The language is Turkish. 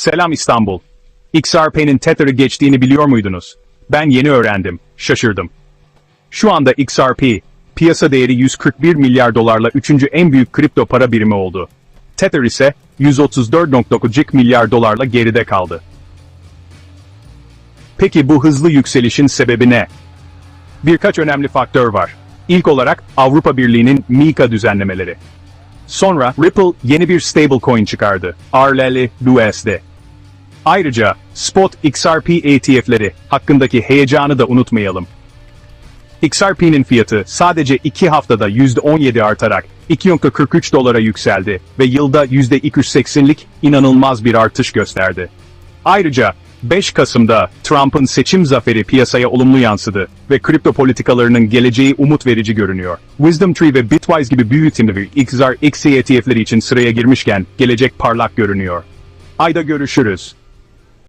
Selam İstanbul. XRP'nin Tether'ı geçtiğini biliyor muydunuz? Ben yeni öğrendim. Şaşırdım. Şu anda XRP, piyasa değeri 141 milyar dolarla üçüncü en büyük kripto para birimi oldu. Tether ise 134.9 milyar dolarla geride kaldı. Peki bu hızlı yükselişin sebebi ne? Birkaç önemli faktör var. İlk olarak Avrupa Birliği'nin MiCA düzenlemeleri. Sonra Ripple yeni bir stablecoin çıkardı. RLL USD. Ayrıca Spot XRP ETF'leri hakkındaki heyecanı da unutmayalım. XRP'nin fiyatı sadece 2 haftada %17 artarak 2.43 dolara yükseldi ve yılda %280'lik inanılmaz bir artış gösterdi. Ayrıca 5 Kasım'da Trump'ın seçim zaferi piyasaya olumlu yansıdı ve kripto politikalarının geleceği umut verici görünüyor. WisdomTree ve Bitwise gibi büyük isimli XR XC ETF'leri için sıraya girmişken gelecek parlak görünüyor. Ayda görüşürüz.